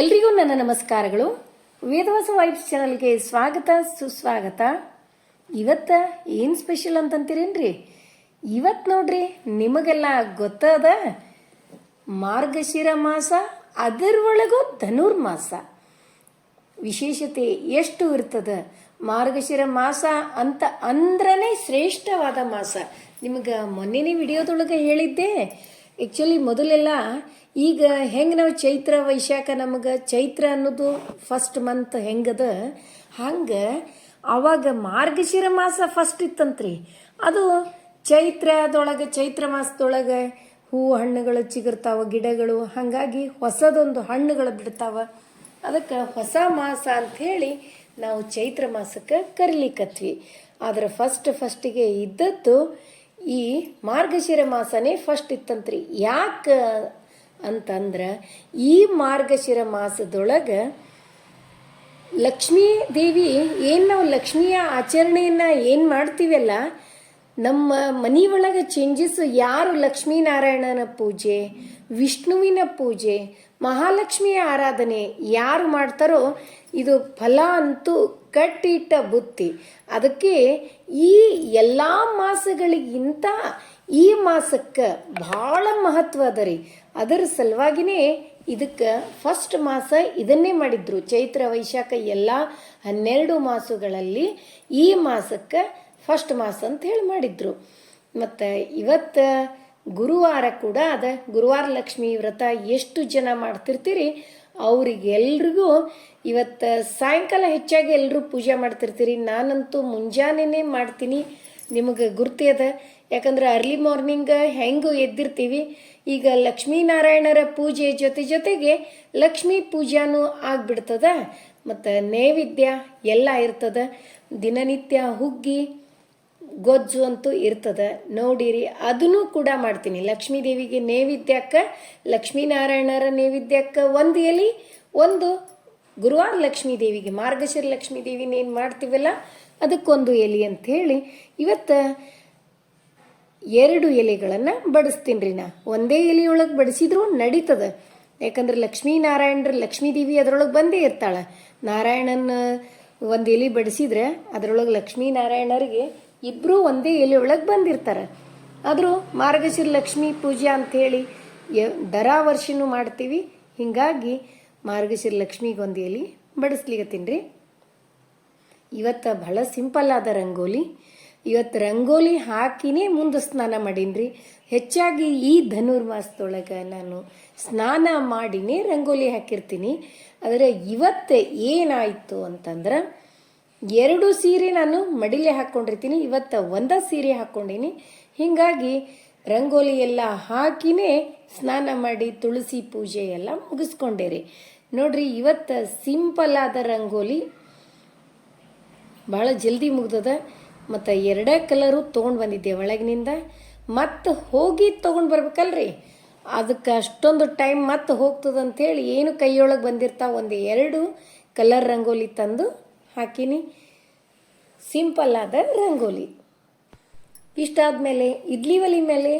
ಎಲ್ರಿಗೂ ನನ್ನ ನಮಸ್ಕಾರಗಳು. ವೇದವಾಸ ವೈಬ್ಸ್ ಚಾನಲ್ಗೆ ಸ್ವಾಗತ, ಸುಸ್ವಾಗತ. ಇವತ್ತ ಏನು ಸ್ಪೆಷಲ್ ಅಂತಂತೀರೇನ್ರಿ? ಇವತ್ತು ನೋಡ್ರಿ, ನಿಮಗೆಲ್ಲ ಗೊತ್ತದ ಮಾರ್ಗಶಿರ ಮಾಸ, ಅದರೊಳಗೂ ಧನುರ್ಮಾಸ ವಿಶೇಷತೆ ಎಷ್ಟು ಇರ್ತದ? ಮಾರ್ಗಶಿರ ಮಾಸ ಅಂತ ಅಂದ್ರನೇ ಶ್ರೇಷ್ಠವಾದ ಮಾಸ. ನಿಮಗೆ ಮೊನ್ನೆನೇ ವಿಡಿಯೋದೊಳಗೆ ಹೇಳಿದ್ದೆ ಆ್ಯಕ್ಚುಲಿ ಮೊದಲೆಲ್ಲ ಈಗ ಹೆಂಗೆ ನಾವು ಚೈತ್ರ, ವೈಶಾಖ ನಮಗೆ ಚೈತ್ರ ಅನ್ನೋದು ಫಸ್ಟ್ ಮಂತ್ ಹೆಂಗದ? ಹಂಗೆ ಅವಾಗ ಮಾರ್ಗಶಿರ ಮಾಸ ಫಸ್ಟ್ ಇತ್ತಂತ್ರಿ. ಅದು ಚೈತ್ರದೊಳಗೆ, ಚೈತ್ರ ಮಾಸದೊಳಗೆ ಹೂವು ಹಣ್ಣುಗಳು ಚಿಗುರ್ತಾವ, ಗಿಡಗಳು, ಹಾಗಾಗಿ ಹೊಸದೊಂದು ಹಣ್ಣುಗಳು ಬಿಡ್ತಾವ. ಅದಕ್ಕೆ ಹೊಸ ಮಾಸ ಅಂಥೇಳಿ ನಾವು ಚೈತ್ರ ಮಾಸಕ್ಕೆ ಕರಿಲಿಕ್ಕತ್ವಿ ಆದ್ರೆ ಫಸ್ಟ್ ಫಸ್ಟಿಗೆ ಇದ್ದದ್ದು ಈ ಮಾರ್ಗಶಿರ ಮಾಸನೇ ಫಸ್ಟ್ ಇತ್ತಂತ್ರಿ. ಯಾಕೆ ಅಂತಂದ್ರೆ ಈ ಮಾರ್ಗಶಿರ ಮಾಸದೊಳಗೆ ಲಕ್ಷ್ಮೀ ದೇವಿ ಏನು ನಾವು ಲಕ್ಷ್ಮಿಯ ಆಚರಣೆಯನ್ನು ಏನು ಮಾಡ್ತೀವಲ್ಲ, ನಮ್ಮ ಮನೆಯೊಳಗೆ ಚೇಂಜಸ್ ಯಾರು ಲಕ್ಷ್ಮೀನಾರಾಯಣನ ಪೂಜೆ, ವಿಷ್ಣುವಿನ ಪೂಜೆ, ಮಹಾಲಕ್ಷ್ಮಿಯ ಆರಾಧನೆ ಯಾರು ಮಾಡ್ತಾರೋ, ಇದು ಫಲ ಅಂತೂ ಕಟ್ಟಿಟ್ಟ ಬುತ್ತಿ. ಅದಕ್ಕೆ ಈ ಎಲ್ಲ ಮಾಸಗಳಿಗಿಂತ ಈ ಮಾಸಕ್ಕೆ ಭಾಳ ಮಹತ್ವ ಅದ ರೀ. ಅದರ ಸಲುವಾಗಿನೇ ಇದಕ್ಕೆ ಫಸ್ಟ್ ಮಾಸ ಇದನ್ನೇ ಮಾಡಿದ್ರು. ಚೈತ್ರ, ವೈಶಾಖ ಎಲ್ಲ ಹನ್ನೆರಡು ಮಾಸಗಳಲ್ಲಿ ಈ ಮಾಸಕ್ಕೆ ಫಸ್ಟ್ ಮಾಸ ಅಂತ ಹೇಳಿ ಮಾಡಿದ್ರು. ಮತ್ತು ಇವತ್ತು ಗುರುವಾರ ಕೂಡ ಅದ. ಗುರುವಾರ ಲಕ್ಷ್ಮಿ ವ್ರತ ಎಷ್ಟು ಜನ ಮಾಡ್ತಿರ್ತೀರಿ? ಅವ್ರಿಗೆಲ್ರಿಗೂ ಇವತ್ತು ಸಾಯಂಕಾಲ ಹೆಚ್ಚಾಗಿ ಎಲ್ಲರೂ ಪೂಜೆ ಮಾಡ್ತಿರ್ತೀರಿ. ನಾನಂತೂ ಮುಂಜಾನೆನೇ ಮಾಡ್ತೀನಿ. ನಿಮಗೆ ಗುರ್ತಿ ಅದ. ಯಾಕಂದ್ರೆ ಅರ್ಲಿ ಮಾರ್ನಿಂಗ್ ಹೆಂಗೆ ಎದ್ದಿರ್ತೀವಿ. ಈಗ ಲಕ್ಷ್ಮೀನಾರಾಯಣರ ಪೂಜೆ ಜೊತೆ ಜೊತೆಗೆ ಲಕ್ಷ್ಮೀ ಪೂಜಾನೂ ಆಗ್ಬಿಡ್ತದ. ಮತ್ತು ನೈವೇದ್ಯ ಎಲ್ಲ ಇರ್ತದ. ದಿನನಿತ್ಯ ಹುಗ್ಗಿ ಗೊಜ್ಜು ಅಂತೂ ಇರ್ತದೆ. ನೋಡಿರಿ, ಅದನ್ನು ಕೂಡ ಮಾಡ್ತೀನಿ. ಲಕ್ಷ್ಮೀ ದೇವಿಗೆ ನೈವೇದ್ಯಕ್ಕೆ, ಲಕ್ಷ್ಮೀನಾರಾಯಣರ ನೈವೇದ್ಯಕ್ಕೆ ಒಂದು ಎಲಿ, ಒಂದು ಗುರುವಾರ ಲಕ್ಷ್ಮೀ ದೇವಿಗೆ ಮಾರ್ಗಶಿರ ಲಕ್ಷ್ಮೀ ದೇವಿನ ಏನು ಮಾಡ್ತೀವಲ್ಲ, ಅದಕ್ಕೊಂದು ಎಲೆ ಅಂತ ಹೇಳಿ ಇವತ್ತು ಎರಡು ಎಲೆಗಳನ್ನು ಬಡಿಸ್ತೀನಿ ರೀ ನಾ. ಒಂದೇ ಎಲೆಯೊಳಗೆ ಬಡಿಸಿದ್ರು ನಡೀತದ. ಯಾಕಂದ್ರೆ ಲಕ್ಷ್ಮೀನಾರಾಯಣರ ಲಕ್ಷ್ಮೀ ದೇವಿ ಅದರೊಳಗೆ ಬಂದೇ ಇರ್ತಾಳೆ. ನಾರಾಯಣನ ಒಂದು ಎಲೆ ಬಡಿಸಿದ್ರೆ ಅದರೊಳಗೆ ಲಕ್ಷ್ಮೀನಾರಾಯಣರಿಗೆ ಇಬ್ಬರೂ ಒಂದೇ ಎಲೆ ಒಳಗೆ ಬಂದಿರ್ತಾರೆ. ಆದರೂ ಮಾರ್ಗಶಿರ ಲಕ್ಷ್ಮಿ ಪೂಜೆ ಅಂಥೇಳಿ ದರಾ ವರ್ಷನೂ ಮಾಡ್ತೀವಿ. ಹೀಗಾಗಿ ಮಾರ್ಗಶಿರ ಲಕ್ಷ್ಮಿಗೆ ಎಲೆ ಬಡಿಸ್ಲಿಕತ್ತೀನಿ ರೀ ಇವತ್ತು ಬಹಳ ಸಿಂಪಲ್ ಆದ ರಂಗೋಲಿ. ಇವತ್ತು ರಂಗೋಲಿ ಹಾಕಿನೇ ಮುಂದೆ ಸ್ನಾನ ಮಾಡೀನಿ ಹೆಚ್ಚಾಗಿ ಈ ಧನುರ್ಮಾಸದೊಳಗೆ ನಾನು ಸ್ನಾನ ಮಾಡಿನೇ ರಂಗೋಲಿ ಹಾಕಿರ್ತೀನಿ. ಆದರೆ ಇವತ್ತು ಏನಾಯಿತು ಅಂತಂದ್ರೆ ಎರಡು ಸೀರೆ ನಾನು ಮಡಿಲೆ ಹಾಕ್ಕೊಂಡಿರ್ತೀನಿ. ಇವತ್ತು ಒಂದ ಸೀರೆ ಹಾಕ್ಕೊಂಡೀನಿ. ಹೀಗಾಗಿ ರಂಗೋಲಿ ಎಲ್ಲ ಹಾಕಿನೇ ಸ್ನಾನ ಮಾಡಿ ತುಳಸಿ ಪೂಜೆ ಎಲ್ಲ ಮುಗಿಸ್ಕೊಂಡೆ ರೀ ನೋಡ್ರಿ, ಇವತ್ತು ಸಿಂಪಲ್ ಆದ ರಂಗೋಲಿ. ಭಾಳ ಜಲ್ದಿ ಮುಗ್ದದ. ಮತ್ತು ಎರಡೇ ಕಲರು ತೊಗೊಂಡು ಬಂದಿದ್ದೆ ಒಳಗಿನಿಂದ. ಮತ್ತೆ ಹೋಗಿ ತೊಗೊಂಡು ಬರ್ಬೇಕಲ್ರಿ? ಅದಕ್ಕೆ ಅಷ್ಟೊಂದು ಟೈಮ್ ಮತ್ತೆ ಹೇಳಿ ಏನು ಕೈಯೊಳಗೆ ಬಂದಿರ್ತಾವ. ಒಂದು ಎರಡು ಕಲರ್ ರಂಗೋಲಿ ತಂದು ಹಾಕಿನಿ. ಸಿಂಪಲ್ ಆದ ರಂಗೋಲಿ. ಇಷ್ಟಾದಮೇಲೆ ಇಡ್ಲಿ ಒಲಿ ಮೇಲೆ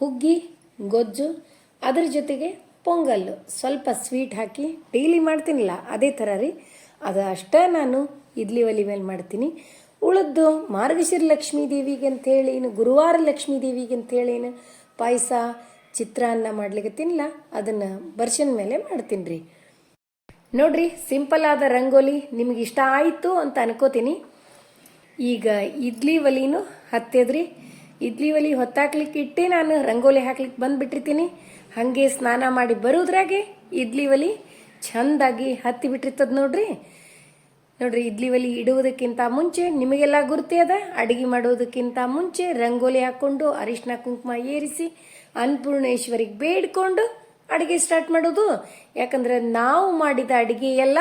ಹುಗ್ಗಿ, ಗೊಜ್ಜು, ಅದ್ರ ಜೊತೆಗೆ ಪೊಂಗಲ್ಲು ಸ್ವಲ್ಪ ಸ್ವೀಟ್ ಹಾಕಿ ಡೈಲಿ ಮಾಡ್ತೀನಿಲ್ಲ, ಅದೇ ಥರ ರೀ. ಅದು ಅಷ್ಟೇ ನಾನು ಇಡ್ಲಿ ಒಲಿ ಮೇಲೆ ಮಾಡ್ತೀನಿ. ಉಳಿದು ಮಾರ್ಗಶಿರ ಲಕ್ಷ್ಮೀ ದೇವಿಗೆ ಅಂತೇಳಿ ಇನ್ನು ಗುರುವಾರ ಲಕ್ಷ್ಮೀ ದೇವಿಗೆ ಅಂತೇಳಿ ಏನು ಪಾಯಸ, ಚಿತ್ರಾನ್ನ ಮಾಡ್ಲಿಕ್ಕೆ ತಿನ್ನಲ್ಲ, ಅದನ್ನು ಬರ್ಷನ್ ಮೇಲೆ ಮಾಡ್ತೀನಿ ರೀ. ನೋಡ್ರಿ ಸಿಂಪಲ್ ಆದ ರಂಗೋಲಿ ನಿಮ್ಗೆ ಇಷ್ಟ ಆಯಿತು ಅಂತ ಅನ್ಕೋತೀನಿ. ಈಗ ಇಡ್ಲಿ ಒಲಿನೂ ಹತ್ತದ್ರಿ. ಇಡ್ಲಿ ಒಲಿ ಹೊತ್ತಾಕ್ಲಿಕ್ಕೆ ಇಟ್ಟೆ ನಾನು ರಂಗೋಲಿ ಹಾಕ್ಲಿಕ್ಕೆ ಬಂದುಬಿಟ್ಟಿರ್ತೀನಿ. ಹಾಗೆ ಸ್ನಾನ ಮಾಡಿ ಬರೋದ್ರಾಗೆ ಇಡ್ಲಿ ಒಲಿ ಚೆಂದಾಗಿ ಹತ್ತಿ ಬಿಟ್ಟಿರ್ತದ ನೋಡ್ರಿ. ನೋಡ್ರಿ, ಇಡ್ಲಿ ಒಲಿ ಇಡುವುದಕ್ಕಿಂತ ಮುಂಚೆ ನಿಮಗೆಲ್ಲ ಗುರ್ತಿ ಅದ. ಅಡುಗೆ ಮಾಡೋದಕ್ಕಿಂತ ಮುಂಚೆ ರಂಗೋಲಿ ಹಾಕ್ಕೊಂಡು ಅರಿಶಿನ ಕುಂಕುಮ ಏರಿಸಿ ಅನ್ನಪೂರ್ಣೇಶ್ವರಿಗೆ ಬೇಡ್ಕೊಂಡು ಅಡುಗೆ ಸ್ಟಾರ್ಟ್ ಮಾಡೋದು. ಯಾಕಂದ್ರೆ ನಾವು ಮಾಡಿದ ಅಡುಗೆ ಎಲ್ಲ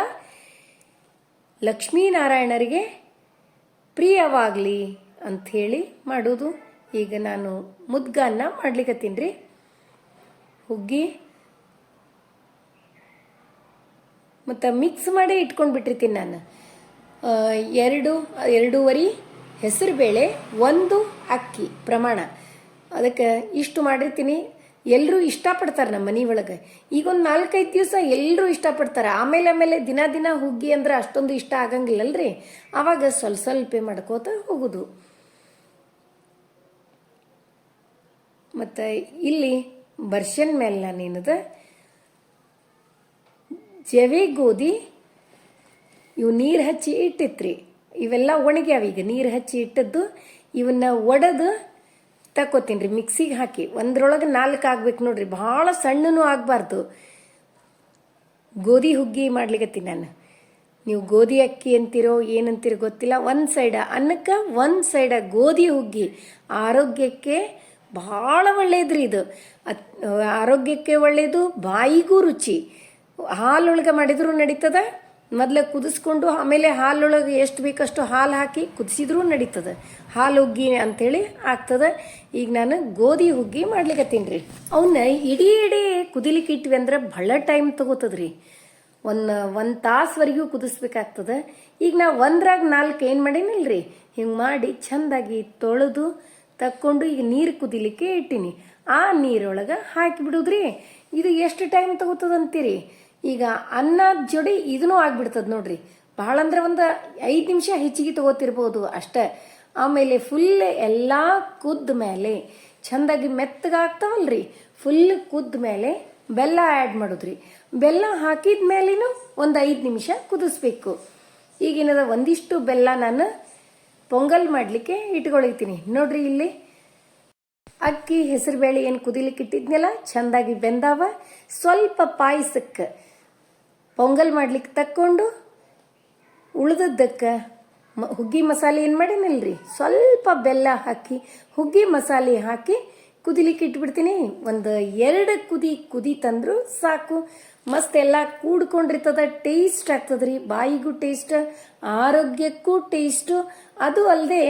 ಲಕ್ಷ್ಮೀನಾರಾಯಣರಿಗೆ ಪ್ರಿಯವಾಗಲಿ ಅಂಥೇಳಿ ಮಾಡೋದು. ಈಗ ನಾನು ಮುದ್ಗನ್ನ ಮಾಡ್ಲಿಕ್ಕತ್ತೀನಿ ರೀ. ಹುಗ್ಗಿ ಮತ್ತು ಮಿಕ್ಸ್ ಮಾಡಿ ಇಟ್ಕೊಂಡು ಬಿಟ್ಟಿರ್ತೀನಿ ನಾನು ಎರಡು, ಎರಡೂವರೆ ಹೆಸರು ಬೇಳೆ ಒಂದು ಅಕ್ಕಿ ಪ್ರಮಾಣ. ಅದಕ್ಕೆ ಇಷ್ಟು ಮಾಡಿರ್ತೀನಿ. ಎಲ್ಲರೂ ಇಷ್ಟಪಡ್ತಾರೆ ನಮ್ಮ ಮನೆ ಒಳಗೆ. ಈಗ ಒಂದು ನಾಲ್ಕೈದು ದಿವಸ ಎಲ್ಲರೂ ಇಷ್ಟಪಡ್ತಾರೆ. ಆಮೇಲೆ ಆಮೇಲೆ ದಿನ ದಿನ ಹುಗ್ಗಿ ಅಂದ್ರೆ ಅಷ್ಟೊಂದು ಇಷ್ಟ ಆಗಂಗಿಲ್ಲಲ್ರಿ? ಆವಾಗ ಸ್ವಲ್ಪ ಸ್ವಲ್ಪ ಮಾಡ್ಕೋತ ಹೋಗುದು. ಮತ್ತು ಇಲ್ಲಿ ಬರ್ಷನ್ ಮೇಲೆ ನಾನೇನದ? ಜವೆ, ಗೋಧಿ, ಇವು ನೀರು ಹಚ್ಚಿ ಇಟ್ಟಿತ್ರಿ. ಇವೆಲ್ಲ ಒಣಗ್ಯಾವ ಈಗ ನೀರು ಹಚ್ಚಿ ಇಟ್ಟದ್ದು. ಇವನ್ನ ಒಡೆದು ತಕ್ಕೋತೀನಿ ರೀ, ಮಿಕ್ಸಿಗೆ ಹಾಕಿ. ಒಂದ್ರೊಳಗೆ ನಾಲ್ಕು ಆಗ್ಬೇಕು ನೋಡ್ರಿ, ಭಾಳ ಸಣ್ಣನೂ ಆಗಬಾರ್ದು. ಗೋಧಿ ಹುಗ್ಗಿ ಮಾಡ್ಲಿಕತ್ತೀನಿ ನಾನು. ನೀವು ಗೋಧಿ ಅಕ್ಕಿ ಅಂತಿರೋ ಏನಂತೀರೋ ಗೊತ್ತಿಲ್ಲ, ಒಂದು ಸೈಡ ಅನ್ನಕ್ಕೆ, ಒಂದು ಸೈಡ ಗೋಧಿ ಹುಗ್ಗಿ. ಆರೋಗ್ಯಕ್ಕೆ ಭಾಳ ಒಳ್ಳೇದ್ರಿ ಇದು. ಅತ್, ಆರೋಗ್ಯಕ್ಕೆ ಒಳ್ಳೆಯದು ಬಾಯಿಗೂ ರುಚಿ. ಹಾಲೊಳಗೆ ಮಾಡಿದರೂ ನಡೀತದ, ಮೊದಲು ಕುದಿಸ್ಕೊಂಡು ಆಮೇಲೆ ಹಾಲೊಳಗೆ ಎಷ್ಟು ಬೇಕಷ್ಟು ಹಾಲು ಹಾಕಿ ಕುದಿಸಿದ್ರೂ ನಡೀತದೆ. ಹಾಲು ಹುಗ್ಗಿ ಅಂಥೇಳಿ ಆಗ್ತದೆ. ಈಗ ನಾನು ಗೋಧಿ ಹುಗ್ಗಿ ಮಾಡ್ಲಿಕತ್ತೀನಿ ರೀ. ಅವನ್ನ ಇಡೀ ಇಡೀ ಕುದಿಲಿಕ್ಕೆ ಇಟ್ವಿ ಅಂದ್ರೆ ಭಾಳ ಟೈಮ್ ತಗೋತದ್ರಿ. ಒಂದು ಒಂದು ತಾಸ್ವರೆಗೂ ಕುದಿಸ್ಬೇಕಾಗ್ತದೆ. ಈಗ ನಾ ಒಂದ್ರಾಗ ನಾಲ್ಕು ಏನು ಮಾಡೀನಿಲ್ರಿ? ಹಿಂಗೆ ಮಾಡಿ ಚೆಂದಾಗಿ ತೊಳೆದು ತಕ್ಕೊಂಡು ಈಗ ನೀರು ಕುದಿಲಿಕ್ಕೆ ಇಟ್ಟೀನಿ. ಆ ನೀರೊಳಗೆ ಹಾಕಿಬಿಡುದ್ರಿ. ಇದು ಎಷ್ಟು ಟೈಮ್ ತಗೋತದ ಅಂತೀರಿ ಈಗ ಅನ್ನದ ಜೋಡಿ ಇದನ್ನೂ ಆಗ್ಬಿಡ್ತದ ನೋಡ್ರಿ. ಭಾಳ ಅಂದ್ರೆ ಒಂದು ಐದು ನಿಮಿಷ ಹೆಚ್ಚಿಗೆ ತಗೋತಿರ್ಬೋದು ಅಷ್ಟೇ. ಆಮೇಲೆ ಫುಲ್ ಎಲ್ಲ ಕುದ್ದ ಮೇಲೆ, ಚಂದಾಗಿ ಮೆತ್ತಗಾಗ್ತಾವಲ್ರಿ ಫುಲ್ ಕುದ್ದ ಮೇಲೆ ಬೆಲ್ಲ ಆ್ಯಡ್ ಮಾಡೋದ್ರಿ. ಬೆಲ್ಲ ಹಾಕಿದ ಮೇಲೇನು ಒಂದು ಐದು ನಿಮಿಷ ಕುದಿಸ್ಬೇಕು. ಈಗಿನದ ಒಂದಿಷ್ಟು ಬೆಲ್ಲ ನಾನು ಪೊಂಗಲ್ ಮಾಡಲಿಕ್ಕೆ ಇಟ್ಕೊಳಿತೀನಿ. ನೋಡ್ರಿ ಇಲ್ಲಿ. ಅಕ್ಕಿ ಹೆಸರುಬೇಳೆ ಏನು ಕುದಿಲಿಕ್ಕೆ ಇಟ್ಟಿದ್ನಲ್ಲ, ಚೆಂದಾಗಿ ಬೆಂದಾವ. ಸ್ವಲ್ಪ ಪಾಯಸಕ್ಕೆ ಪೊಂಗಲ್ ಮಾಡ್ಲಿಕ್ಕೆ ತಕ್ಕೊಂಡು ಉಳಿದದ್ದಕ್ಕೆ ಮ ಹುಗ್ಗಿ ಮಸಾಲೆ ಏನು ಮಾಡೀನಲ್ರಿ? ಸ್ವಲ್ಪ ಬೆಲ್ಲ ಹಾಕಿ, ಹುಗ್ಗಿ ಮಸಾಲೆ ಹಾಕಿ ಕುದಿಲಿಕ್ಕೆ ಇಟ್ಬಿಡ್ತೀನಿ. ಒಂದು ಎರಡು ಕುದಿ ಕುದಿ ತಂದ್ರು ಸಾಕು. ಮಸ್ತ್ ಎಲ್ಲ ಕೂಡ್ಕೊಂಡಿರ್ತದ ಟೇಸ್ಟ್ ಆಗ್ತದ್ರಿ. ಬಾಯಿಗೂ ಟೇಸ್ಟ್ ಆರೋಗ್ಯಕ್ಕೂ ಟೇಸ್ಟು ಅದು ಅಲ್ಲದೆ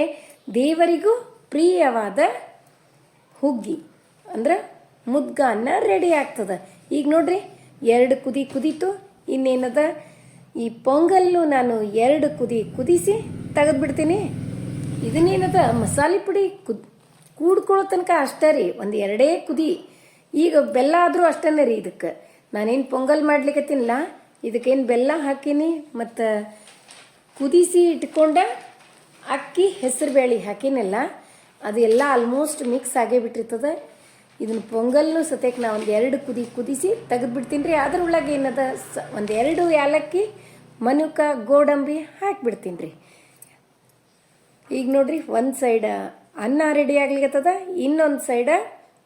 ದೇವರಿಗೂ ಪ್ರಿಯವಾದ ಹುಗ್ಗಿ. ಅಂದ್ರೆ ಮುದ್ಗಾನ್ನ ರೆಡಿ ಆಗ್ತದ. ಈಗ ನೋಡ್ರಿ, ಎರಡು ಕುದಿ ಕುದೀತು, ಇನ್ನೇನದ? ಈ ಪೊಂಗಲ್ಲು ನಾನು ಎರಡು ಕುದಿ ಕುದಿಸಿ ತೆಗೆದ್ಬಿಡ್ತೀನಿ. ಇದನ್ನೇನದ ಮಸಾಲೆ ಪುಡಿ ಕುದ್ ಕೂಡ್ಕೊಳ್ಳೋ ತನಕ ಅಷ್ಟೇ ರೀ, ಒಂದು ಎರಡೇ ಕುದಿ. ಈಗ ಬೆಲ್ಲ ಆದರೂ ಅಷ್ಟೇ ರೀ ಇದಕ್ಕೆ. ನಾನೇನು ಪೊಂಗಲ್ ಮಾಡ್ಲಿಕ್ಕತ್ತೀನಿಲ್ಲ ಇದಕ್ಕೇನು ಬೆಲ್ಲ ಹಾಕೀನಿ, ಮತ್ತು ಕುದಿಸಿ ಇಟ್ಕೊಂಡ ಅಕ್ಕಿ, ಹೆಸರುಬೇಳೆ ಹಾಕಿನಲ್ಲ, ಅದೆಲ್ಲ ಆಲ್ಮೋಸ್ಟ್ ಮಿಕ್ಸ್ ಆಗೇ ಬಿಟ್ಟಿರ್ತದೆ. ಇದನ್ನ ಪೊಂಗಲ್ನು ಸತೇಕ್ ನಾ ಒಂದು ಎರಡು ಕುದಿ ಕುದಿಸಿ ತೆಗೆದ್ಬಿಡ್ತೀನಿ ರೀ ಅದ್ರೊಳಗೆ ಏನದ ಸ ಒಂದು ಎರಡು ಏಲಕ್ಕಿ, ಮನುಕ, ಗೋಡಂಬಿ ಹಾಕಿಬಿಡ್ತೀನಿ ರೀ ಈಗ ನೋಡ್ರಿ ಒಂದು ಸೈಡ ಅನ್ನ ರೆಡಿ ಆಗ್ಲಿಕತ್ತದ, ಇನ್ನೊಂದು ಸೈಡ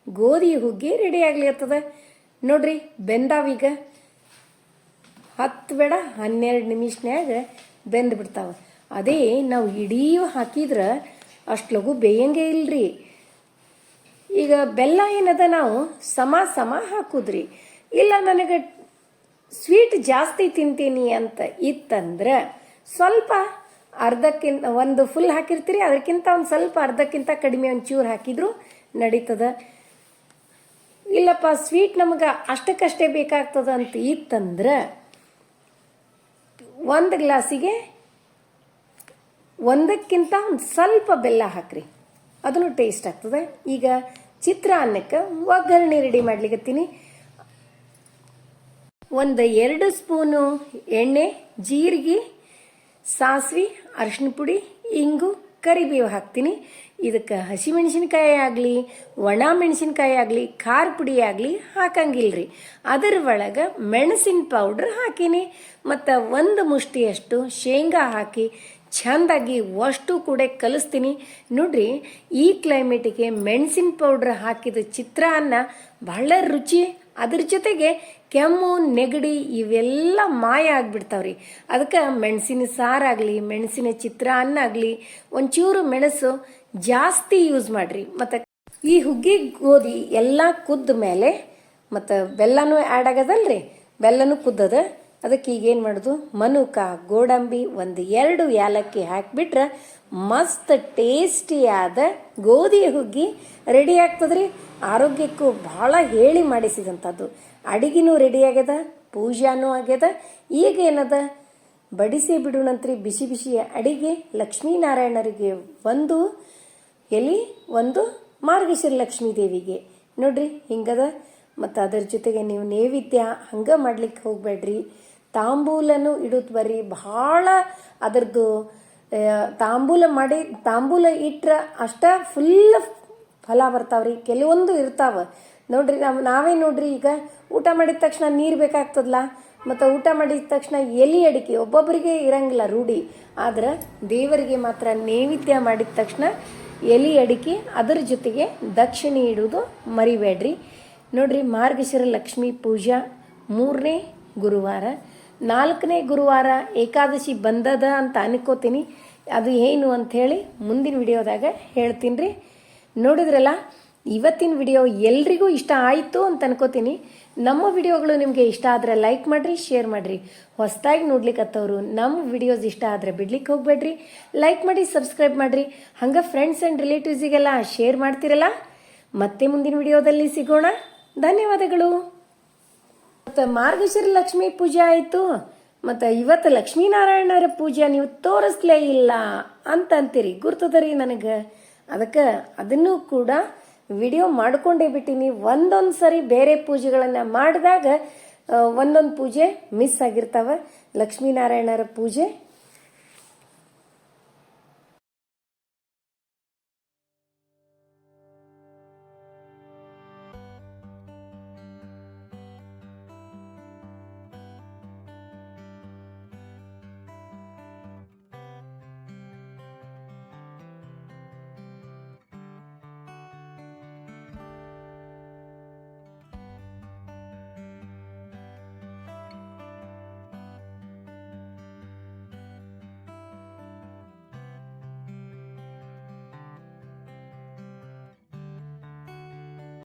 ಗೋಧಿ ಹುಗ್ಗಿ ರೆಡಿ ಆಗ್ಲಿಕತ್ತದ. ನೋಡ್ರಿ ಬೆಂದಾವೀಗ ಹತ್ತು ಬೇಡ, ಹನ್ನೆರಡು ನಿಮಿಷನ್ಯಾಗ ಬೆಂದು ಬಿಡ್ತಾವ ಅದೇ ನಾವು ಇಡೀ ಹಾಕಿದ್ರೆ ಅಷ್ಟು ಲಘು ಬೇಯಂಗೆ ಇಲ್ರಿ. ಈಗ ಬೆಲ್ಲ ಏನದ ನಾವು? ಸಮ ಸಮ ಹಾಕುದ್ರಿ. ಇಲ್ಲ ನನಗೆ ಸ್ವೀಟ್ ಜಾಸ್ತಿ ತಿಂತೀನಿ ಅಂತ ಇತ್ತಂದ್ರೆ ಸ್ವಲ್ಪ ಅರ್ಧಕ್ಕಿಂತ ಒಂದು ಫುಲ್ ಹಾಕಿರ್ತೀರಿ, ಅದಕ್ಕಿಂತ ಒಂದು ಸ್ವಲ್ಪ ಅರ್ಧಕ್ಕಿಂತ ಕಡಿಮೆ ಒಂದು ಚೂರು ಹಾಕಿದ್ರು ನಡೀತದ. ಇಲ್ಲಪ್ಪ ಸ್ವೀಟ್ ನಮಗೆ ಅಷ್ಟಕ್ಕಷ್ಟೇ ಬೇಕಾಗ್ತದ ಅಂತ ಇತ್ತಂದ್ರೆ ಒಂದು ಗ್ಲಾಸಿಗೆ ಒಂದಕ್ಕಿಂತ ಒಂದು ಸ್ವಲ್ಪ ಬೆಲ್ಲ ಹಾಕ್ರಿ. ಅದನ್ನು ಟೇಸ್ಟ್ ಆಗ್ತದೆ. ಈಗ ಚಿತ್ರಾನ್ನಕ್ಕೆ ಒಗ್ಗರಣೆ ರೆಡಿ ಮಾಡ್ಲಿಕತ್ತೀನಿ ಒಂದು ಎರಡು ಸ್ಪೂನು ಎಣ್ಣೆ, ಜೀರಿಗೆ, ಸಾಸಿವೆ ಅರಿಶಿನ ಪುಡಿ, ಇಂಗು, ಕರಿಬೇವು ಹಾಕ್ತೀನಿ. ಇದಕ್ಕೆ ಹಸಿಮೆಣಸಿನ್ಕಾಯಿ ಆಗಲಿ ಒಣ ಮೆಣಸಿನಕಾಯಿ ಆಗಲಿ, ಖಾರ ಪುಡಿ ಆಗಲಿ ಹಾಕಂಗಿಲ್ರಿ. ಅದರ ಒಳಗೆ ಮೆಣಸಿನ ಪೌಡ್ರ್ ಹಾಕಿನಿ. ಮತ್ತು ಒಂದು ಮುಷ್ಟಿಯಷ್ಟು ಶೇಂಗಾ ಹಾಕಿ ಚೆಂದಾಗಿ ಅಷ್ಟು ಕೂಡ ಕಲಿಸ್ತೀನಿ. ನೋಡ್ರಿ, ಈ ಕ್ಲೈಮೇಟಿಗೆ ಮೆಣಸಿನ ಪೌಡ್ರ್ ಹಾಕಿದ ಚಿತ್ರಾನ್ನ ಬಹಳ ರುಚಿ. ಅದ್ರ ಜೊತೆಗೆ ಕೆಮ್ಮು, ನೆಗಡಿ ಇವೆಲ್ಲ ಮಾಯ ಆಗ್ಬಿಡ್ತಾವ್ರಿ. ಅದಕ್ಕೆ ಮೆಣಸಿನ ಸಾರಾಗಲಿ ಮೆಣಸಿನ ಚಿತ್ರಾನ್ನ ಆಗಲಿ, ಒಂಚೂರು ಮೆಣಸು ಜಾಸ್ತಿ ಯೂಸ್ ಮಾಡಿರಿ. ಮತ್ತು ಈ ಹುಗ್ಗಿ, ಗೋಧಿ ಎಲ್ಲ ಕುದ್ದ ಮೇಲೆ ಮತ್ತು ಬೆಲ್ಲನೂ ಆ್ಯಡ್ ಆಗದಲ್ರಿ? ಬೆಲ್ಲನೂ ಕುದ್ದದ. ಅದಕ್ಕೆ ಈಗ ಏನು ಮಾಡೋದು? ಮನುಕ ಗೋಡಂಬಿ ಒಂದು ಎರಡು ಏಲಕ್ಕಿ ಹಾಕಿಬಿಟ್ರೆ ಮಸ್ತ್ ಟೇಸ್ಟಿಯಾದ ಗೋಧಿ ಹುಗ್ಗಿ ರೆಡಿ ಆಗ್ತದ್ರಿ. ಆರೋಗ್ಯಕ್ಕೂ ಭಾಳ ಹೇಳಿ ಮಾಡಿಸಿದಂಥದ್ದು ಅಡಿಗೆನೂ ರೆಡಿ ಆಗ್ಯದ, ಪೂಜಾನೂ ಆಗ್ಯದ. ಈಗ ಏನದ? ಬಡಿಸಿ ಬಿಡುಣಂತ್ರಿ ಬಿಸಿ ಬಿಸಿ ಅಡಿಗೆ ಲಕ್ಷ್ಮೀನಾರಾಯಣರಿಗೆ ಒಂದು ಎಲಿ ಒಂದು ಮಾರ್ಗಶಿರ ಲಕ್ಷ್ಮೀ ದೇವಿಗೆ. ನೋಡ್ರಿ, ಹಿಂಗದ ಮತ್ತು ಅದರ ಜೊತೆಗೆ ನೀವು ನೈವೇದ್ಯ ಹಂಗೆ ಮಾಡ್ಲಿಕ್ಕೆ ಹೋಗಬೇಡ್ರಿ. ತಾಂಬೂಲನು ಇಡುತ್ತ ಬರ್ರಿ. ಭಾಳ ಅದರದ್ದು ತಾಂಬೂಲ ಮಾಡಿ, ತಾಂಬೂಲ ಇಟ್ರ ಅಷ್ಟ ಫುಲ್ ಫಲ ಬರ್ತಾವ್ರಿ. ಕೆಲವೊಂದು ಇರ್ತಾವ. ನೋಡ್ರಿ, ನಾವು, ನಾವೇ ನೋಡ್ರಿ ಈಗ ಊಟ ಮಾಡಿದ ತಕ್ಷಣ ನೀರು ಬೇಕಾಗ್ತದಲ್ಲ ಮತ್ತು ಊಟ ಮಾಡಿದ ತಕ್ಷಣ ಎಲಿ ಅಡಿಕೆ ಒಬ್ಬೊಬ್ಬರಿಗೆ ಇರಂಗಿಲ್ಲ ರೂಢಿ. ಆದ್ರೆ ದೇವರಿಗೆ ಮಾತ್ರ ನೈವೇದ್ಯ ಮಾಡಿದ ತಕ್ಷಣ ಎಲಿ ಅಡಿಕೆ ಅದರ ಜೊತೆಗೆ ದಕ್ಷಿಣೆ ಇಡುವುದು ಮರಿಬೇಡ್ರಿ. ನೋಡ್ರಿ, ಮಾರ್ಗಶಿರ ಲಕ್ಷ್ಮೀ ಪೂಜಾ ಮೂರನೇ ಗುರುವಾರ. ನಾಲ್ಕನೇ ಗುರುವಾರ ಏಕಾದಶಿ ಬಂದದ ಅಂತ ಅನ್ಕೋತೀನಿ. ಅದು ಏನು ಅಂಥೇಳಿ ಮುಂದಿನ ವಿಡಿಯೋದಾಗ ಹೇಳ್ತೀನಿ ರೀ ನೋಡಿದ್ರಲ್ಲ, ಇವತ್ತಿನ ವಿಡಿಯೋ ಎಲ್ರಿಗೂ ಇಷ್ಟ ಆಯಿತು ಅಂತ ಅನ್ಕೋತೀನಿ. ನಮ್ಮ ವಿಡಿಯೋಗಳು ನಿಮಗೆ ಇಷ್ಟ ಆದರೆ ಲೈಕ್ ಮಾಡಿರಿ, ಶೇರ್ ಮಾಡಿರಿ. ಹೊಸದಾಗಿ ನೋಡ್ಲಿಕ್ಕತ್ತವರು ನಮ್ಮ ವಿಡಿಯೋಸ್ ಇಷ್ಟ ಆದರೆ ಬಿಡ್ಲಿಕ್ಕೆ ಹೋಗ್ಬೇಡ್ರಿ. ಲೈಕ್ ಮಾಡಿ, ಸಬ್ಸ್ಕ್ರೈಬ್ ಮಾಡಿರಿ. ಹಂಗೆ ಫ್ರೆಂಡ್ಸ್ ಆ್ಯಂಡ್ ರಿಲೇಟಿವ್ಸಿಗೆಲ್ಲ ಶೇರ್ ಮಾಡ್ತಿರಲ್ಲ? ಮತ್ತೆ ಮುಂದಿನ ವಿಡಿಯೋದಲ್ಲಿ ಸಿಗೋಣ. ಧನ್ಯವಾದಗಳು. ಮತ್ತು ಮಾರ್ಗಶಿರ ಲಕ್ಷ್ಮೀ ಪೂಜೆ ಆಯಿತು. ಮತ್ತು ಇವತ್ತು ಲಕ್ಷ್ಮೀನಾರಾಯಣರ ಪೂಜೆ ನೀವು ತೋರಿಸ್ಲೇ ಇಲ್ಲ ಅಂತ ಅಂತೀರಿ ಗುರ್ತದರಿ ನನಗೆ. ಅದಕ್ಕೆ ಅದನ್ನು ಕೂಡ ವಿಡಿಯೋ ಮಾಡ್ಕೊಂಡೇ ಬಿಟ್ಟಿನಿ. ಒಂದೊಂದು ಸರಿ ಬೇರೆ ಪೂಜೆಗಳನ್ನು ಮಾಡಿದಾಗ ಒಂದೊಂದು ಪೂಜೆ ಮಿಸ್ ಆಗಿರ್ತಾವೆ. ಲಕ್ಷ್ಮೀನಾರಾಯಣರ ಪೂಜೆ.